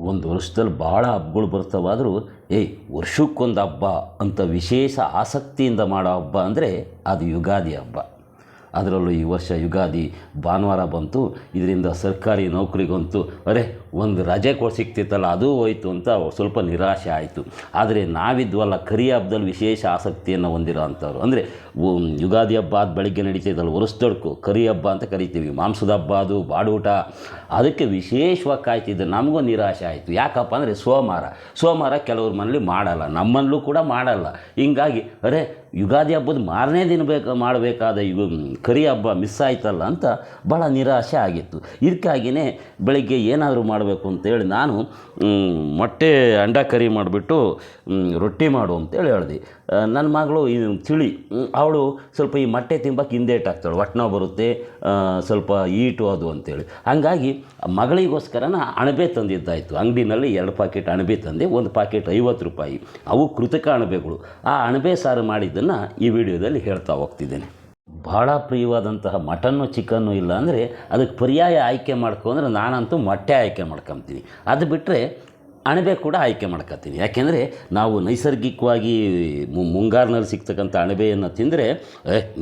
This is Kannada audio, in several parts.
ಒಂದು ವರ್ಷದಲ್ಲಿ ಭಾಳ ಹಬ್ಬಗಳು ಬರ್ತಾವಾದರೂ ಏಯ್, ವರ್ಷಕ್ಕೊಂದು ಹಬ್ಬ ಅಂತ ವಿಶೇಷ ಆಸಕ್ತಿಯಿಂದ ಮಾಡೋ ಹಬ್ಬ ಅಂದರೆ ಅದು ಯುಗಾದಿ ಹಬ್ಬ. ಅದರಲ್ಲೂ ಈ ವರ್ಷ ಯುಗಾದಿ ಭಾನುವಾರ ಬಂತು. ಇದರಿಂದ ಸರ್ಕಾರಿ ನೌಕರಿಗಂತೂ, ಅರೆ, ಒಂದು ರಜೆ ಕೊಟ್ಟು ಸಿಕ್ತಿತ್ತಲ್ಲ ಅದು ಹೋಯಿತು ಅಂತ ಸ್ವಲ್ಪ ನಿರಾಶೆ ಆಯಿತು. ಆದರೆ ನಾವಿದ್ವಲ್ಲ, ಕರಿ ಹಬ್ಬದಲ್ಲಿ ವಿಶೇಷ ಆಸಕ್ತಿಯನ್ನು ಹೊಂದಿರೋ ಅಂಥವ್ರು. ಅಂದರೆ ಯುಗಾದಿ ಹಬ್ಬ ಆದ ಬೆಳಗ್ಗೆ ನಡೀತಿದ್ದಲ್ಲ ವರ್ಷದೊಡ್ಕು ಕರಿ ಹಬ್ಬ ಅಂತ ಕರಿತೀವಿ, ಮಾಂಸದ ಹಬ್ಬ ಅದು, ಬಾಡೂಟ. ಅದಕ್ಕೆ ವಿಶೇಷವಾಗಿ ಕಾಯ್ತಿದ್ದ ನಮಗೂ ನಿರಾಶೆ ಆಯಿತು. ಯಾಕಪ್ಪ ಅಂದರೆ ಸೋಮವಾರ. ಸೋಮವಾರ ಕೆಲವ್ರ ಮನೇಲಿ ಮಾಡಲ್ಲ, ನಮ್ಮಲ್ಲೂ ಕೂಡ ಮಾಡಲ್ಲ. ಹೀಗಾಗಿ, ಅರೆ ಯುಗಾದಿ ಹಬ್ಬದ ಮಾರನೇ ದಿನ ಬೇಕು, ಮಾಡಬೇಕಾದ ಯುಗ ಕರಿ ಹಬ್ಬ ಮಿಸ್ ಆಯ್ತಲ್ಲ ಅಂತ ಭಾಳ ನಿರಾಶೆ ಆಗಿತ್ತು. ಇದಕ್ಕಾಗಿಯೇ ಬೆಳಿಗ್ಗೆ ಏನಾದರೂ ಮಾಡಬೇಕು ಅಂತೇಳಿ ನಾನು ಮೊಟ್ಟೆ ಅಂಡ ಕರಿ ಮಾಡಿಬಿಟ್ಟು ರೊಟ್ಟಿ ಮಾಡು ಅಂತೇಳಿ ಹೇಳಿದೆ. ನನ್ನ ಮಗಳು ತಿಳಿ ಅವಳು ಸ್ವಲ್ಪ ಈ ಮೊಟ್ಟೆ ತಿಂಬಕ್ಕೆ ಹಿಂದೇಟಾಗ್ತಾಳೆ ಹೊಟ್ಟೆ ನೋವು ಬರುತ್ತೆ ಸ್ವಲ್ಪ ಈಟು ಅದು ಅಂತೇಳಿ. ಹಾಗಾಗಿ ಮಗಳಿಗೋಸ್ಕರನ ಅಣಬೆ ತಂದಿದ್ದಾಯಿತು. ಅಂಗಡಿನಲ್ಲಿ ಎರಡು ಪಾಕೆಟ್ ಅಣಬೆ ತಂದೆ, ಒಂದು ಪಾಕೆಟ್ ಐವತ್ತು ರೂಪಾಯಿ. ಅವು ಕೃತಕ ಅಣಬೆಗಳು. ಆ ಅಣಬೆ ಸಾರು ಮಾಡಿದ್ದನ್ನು ಈ ವಿಡಿಯೋದಲ್ಲಿ ಹೇಳ್ತಾ ಹೋಗ್ತಿದ್ದೇನೆ. ಭಾಳ ಪ್ರಿಯವಾದಂತಹ ಮಟನ್ನು ಚಿಕನ್ನು ಇಲ್ಲ ಅಂದರೆ ಅದಕ್ಕೆ ಪರ್ಯಾಯ ಆಯ್ಕೆ ಮಾಡ್ಕೊಂಡ್ರೆ ನಾನಂತೂ ಮೊಟ್ಟೆ ಆಯ್ಕೆ ಮಾಡ್ಕೊತೀನಿ. ಅದು ಬಿಟ್ಟರೆ ಅಣಬೆ ಕೂಡ ಆಯ್ಕೆ ಮಾಡ್ಕೊತೀನಿ. ಯಾಕೆಂದರೆ ನಾವು ನೈಸರ್ಗಿಕವಾಗಿ ಮುಂಗಾರಿನಲ್ಲಿ ಸಿಗ್ತಕ್ಕಂಥ ಅಣಬೆಯನ್ನು ತಿಂದರೆ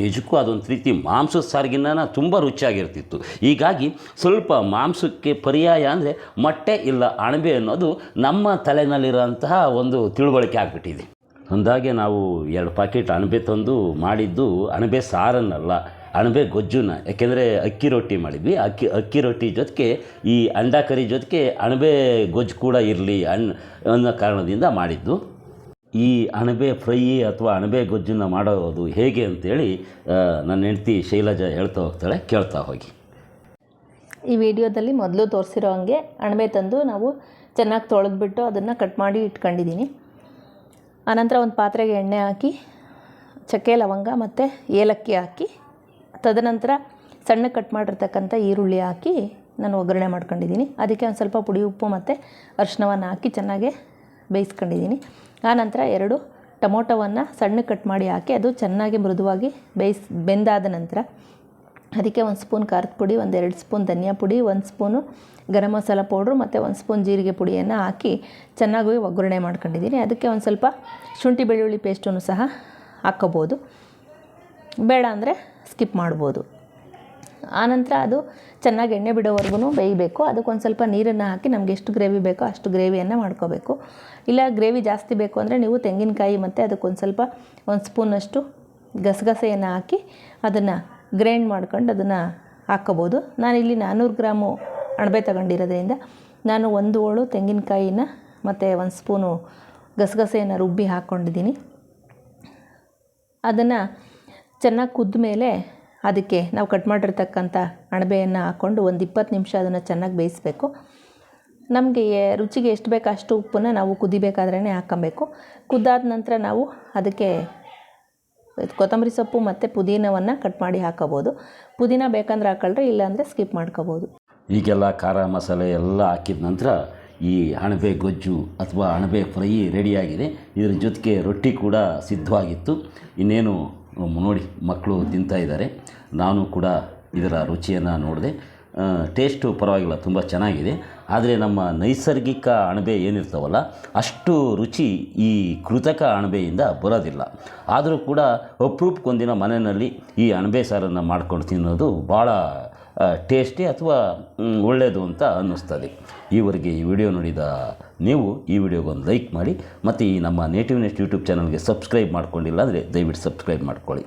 ನಿಜಕ್ಕೂ ಅದೊಂದು ರೀತಿ ಮಾಂಸದ ಸಾರಿಗಿನ್ನ ತುಂಬ ರುಚಿಯಾಗಿರ್ತಿತ್ತು. ಹೀಗಾಗಿ ಸ್ವಲ್ಪ ಮಾಂಸಕ್ಕೆ ಪರ್ಯಾಯ ಅಂದರೆ ಮೊಟ್ಟೆ ಇಲ್ಲ ಅಣಬೆ ಅನ್ನೋದು ನಮ್ಮ ತಲೆನಲ್ಲಿರೋಂತಹ ಒಂದು ತಿಳುವಳಿಕೆ ಆಗಿಬಿಟ್ಟಿದೆ. ಅಂದಾಗೆ ನಾವು ಎರಡು ಪಾಕೆಟ್ ಅಣಬೆ ತಂದು ಮಾಡಿದ್ದು ಅಣಬೆ ಸಾರನ್ನಲ್ಲ, ಅಣಬೆ ಗೊಜ್ಜುನ. ಯಾಕೆಂದರೆ ಅಕ್ಕಿ ರೊಟ್ಟಿ ಮಾಡಿದ್ವಿ. ಅಕ್ಕಿ ಅಕ್ಕಿ ರೊಟ್ಟಿ ಜೊತೆಗೆ, ಈ ಅಂಡಾ ಕರಿ ಜೊತೆಗೆ ಅಣಬೆ ಗೊಜ್ಜು ಕೂಡ ಇರಲಿ ಅಣ್ಣ ಅನ್ನೋ ಕಾರಣದಿಂದ ಮಾಡಿದ್ದು. ಈ ಅಣಬೆ ಫ್ರೈ ಅಥವಾ ಅಣಬೆ ಗೊಜ್ಜನ್ನು ಮಾಡೋದು ಹೇಗೆ ಅಂತೇಳಿ ನನ್ನ ಹೆಂಡ್ತಿ ಶೈಲಜಾ ಹೇಳ್ತಾ ಹೋಗ್ತಾಳೆ, ಕೇಳ್ತಾ ಹೋಗಿ. ಈ ವಿಡಿಯೋದಲ್ಲಿ ಮೊದಲು ತೋರಿಸಿರೋ ಹಂಗೆ ಅಣಬೆ ತಂದು ನಾವು ಚೆನ್ನಾಗಿ ತೊಳೆದ್ಬಿಟ್ಟು ಅದನ್ನು ಕಟ್ ಮಾಡಿ ಇಟ್ಕೊಂಡಿದ್ದೀನಿ. ಆನಂತರ ಒಂದು ಪಾತ್ರೆಗೆ ಎಣ್ಣೆ ಹಾಕಿ, ಚಕ್ಕೆ, ಲವಂಗ ಮತ್ತು ಏಲಕ್ಕಿ ಹಾಕಿ, ತದನಂತರ ಸಣ್ಣ ಕಟ್ ಮಾಡಿರ್ತಕ್ಕಂಥ ಈರುಳ್ಳಿ ಹಾಕಿ ನಾನು ಒಗ್ಗರಣೆ ಮಾಡ್ಕೊಂಡಿದ್ದೀನಿ. ಅದಕ್ಕೆ ಒಂದು ಸ್ವಲ್ಪ ಪುಡಿ ಉಪ್ಪು ಮತ್ತು ಅರಿಶಿನವನ್ನು ಹಾಕಿ ಚೆನ್ನಾಗಿ ಬೇಯಿಸ್ಕೊಂಡಿದ್ದೀನಿ. ಆನಂತರ ಎರಡು ಟೊಮೊಟೊವನ್ನು ಸಣ್ಣ ಕಟ್ ಮಾಡಿ ಹಾಕಿ, ಅದು ಚೆನ್ನಾಗಿ ಮೃದುವಾಗಿ ಬೇಯಿಸ್, ಬೆಂದಾದ ನಂತರ ಅದಕ್ಕೆ ಒಂದು ಸ್ಪೂನ್ ಖಾರದ ಪುಡಿ, ಒಂದು ಎರಡು ಸ್ಪೂನ್ ಧನಿಯಾ ಪುಡಿ, ಒಂದು ಸ್ಪೂನು ಗರಂ ಮಸಾಲ ಪೌಡ್ರು ಮತ್ತು ಒಂದು ಸ್ಪೂನ್ ಜೀರಿಗೆ ಪುಡಿಯನ್ನು ಹಾಕಿ ಚೆನ್ನಾಗಿ ಒಗ್ಗರಣೆ ಮಾಡ್ಕೊಂಡಿದ್ದೀನಿ. ಅದಕ್ಕೆ ಒಂದು ಸ್ವಲ್ಪ ಶುಂಠಿ ಬೆಳ್ಳುಳ್ಳಿ ಪೇಸ್ಟನ್ನು ಸಹ ಹಾಕ್ಕೋಬೋದು ಬೇಡ ಅಂದರೆ ಸ್ಕಿಪ್ ಮಾಡ್ಬೋದು. ಆನಂತರ ಅದು ಚೆನ್ನಾಗಿ ಎಣ್ಣೆ ಬಿಡೋವರೆಗೂ ಬೇಯಬೇಕು. ಅದಕ್ಕೆ ಒಂದು ಸ್ವಲ್ಪ ನೀರನ್ನು ಹಾಕಿ ನಮಗೆ ಎಷ್ಟು ಗ್ರೇವಿ ಬೇಕೋ ಅಷ್ಟು ಗ್ರೇವಿಯನ್ನು ಮಾಡ್ಕೋಬೇಕು. ಇಲ್ಲ ಗ್ರೇವಿ ಜಾಸ್ತಿ ಬೇಕು ಅಂದರೆ ನೀವು ತೆಂಗಿನಕಾಯಿ ಮತ್ತು ಅದಕ್ಕೊಂದು ಸ್ವಲ್ಪ ಒಂದು ಸ್ಪೂನಷ್ಟು ಗಸಗಸೆಯನ್ನು ಹಾಕಿ ಅದನ್ನು ಗ್ರೈಂಡ್ ಮಾಡ್ಕೊಂಡು ಅದನ್ನು ಹಾಕ್ಕೋಬೋದು ನಾನಿಲ್ಲಿ ನಾನ್ನೂರು ಗ್ರಾಮು ಅಣಬೆ ತಗೊಂಡಿರೋದ್ರಿಂದ ನಾನು ಒಂದು ಹೋಳು ತೆಂಗಿನಕಾಯಿನ ಮತ್ತು ಒಂದು ಸ್ಪೂನು ಗಸಗಸೆಯನ್ನು ರುಬ್ಬಿ ಹಾಕ್ಕೊಂಡಿದ್ದೀನಿ. ಅದನ್ನು ಚೆನ್ನಾಗಿ ಕುದ್ದ ಮೇಲೆ ಅದಕ್ಕೆ ನಾವು ಕಟ್ ಮಾಡಿರ್ತಕ್ಕಂಥ ಅಣಬೆಯನ್ನು ಹಾಕ್ಕೊಂಡು ಒಂದು ಇಪ್ಪತ್ತು ನಿಮಿಷ ಅದನ್ನು ಚೆನ್ನಾಗಿ ಬೇಯಿಸಬೇಕು. ನಮಗೆ ರುಚಿಗೆ ಎಷ್ಟು ಬೇಕೋ ಅಷ್ಟು ಉಪ್ಪನ್ನು ನಾವು ಕುದಿಬೇಕಾದ್ರೇ ಹಾಕ್ಕೊಬೇಕು ಕುದ್ದಾದ ನಂತರ ನಾವು ಅದಕ್ಕೆ ಕೊತ್ತಂಬರಿ ಸೊಪ್ಪು ಮತ್ತು ಪುದೀನವನ್ನು ಕಟ್ ಮಾಡಿ ಹಾಕೋಬೋದು ಪುದೀನ ಬೇಕಂದ್ರೆ ಹಾಕೊಳ್ರೆ ಇಲ್ಲಾಂದರೆ ಸ್ಕಿಪ್ ಮಾಡ್ಕೋಬೋದು ಈಗೆಲ್ಲ ಖಾರ ಮಸಾಲೆ ಎಲ್ಲ ಹಾಕಿದ ನಂತರ ಈ ಅಣಬೆ ಗೊಜ್ಜು ಅಥವಾ ಅಣಬೆ ಫ್ರೈ ರೆಡಿಯಾಗಿದೆ. ಇದರ ಜೊತೆಗೆ ರೊಟ್ಟಿ ಕೂಡ ಸಿದ್ಧವಾಗಿತ್ತು. ಇನ್ನೇನು ನೋಡಿ ಮಕ್ಕಳು ತಿಂತಾ ಇದ್ದಾರೆ. ನಾನು ಕೂಡ ಇದರ ರುಚಿಯನ್ನು ನೋಡಿದೆ. ಟೇಸ್ಟು ಪರವಾಗಿಲ್ಲ, ತುಂಬ ಚೆನ್ನಾಗಿದೆ. ಆದರೆ ನಮ್ಮ ನೈಸರ್ಗಿಕ ಅಣಬೆ ಏನಿರ್ತಾವಲ್ಲ, ಅಷ್ಟು ರುಚಿ ಈ ಕೃತಕ ಅಣಬೆಯಿಂದ ಬರೋದಿಲ್ಲ. ಆದರೂ ಕೂಡ ಅಪರೂಪಕ್ಕೊಂದಿನ ಮನೆಯಲ್ಲಿ ಈ ಅಣಬೆ ಸಾರನ್ನು ಮಾಡ್ಕೊಂಡು ತಿನ್ನೋದು ಭಾಳ ಟೇಸ್ಟಿ ಅಥವಾ ಒಳ್ಳೆಯದು ಅಂತ ಅನ್ನಿಸ್ತದೆ. ಈವರೆಗೆ ಈ ವಿಡಿಯೋ ನೋಡಿದ ನೀವು ಈ ವಿಡಿಯೋಗೊಂದು ಲೈಕ್ ಮಾಡಿ, ಮತ್ತು ಈ ನಮ್ಮ ನೇಟಿವ್ ನೆಸ್ಟ್ ಯೂಟ್ಯೂಬ್ ಚಾನಲ್ಗೆ ಸಬ್ಸ್ಕ್ರೈಬ್ ಮಾಡ್ಕೊಂಡಿಲ್ಲ ಅಂದರೆ ದಯವಿಟ್ಟು ಸಬ್ಸ್ಕ್ರೈಬ್ ಮಾಡ್ಕೊಳ್ಳಿ.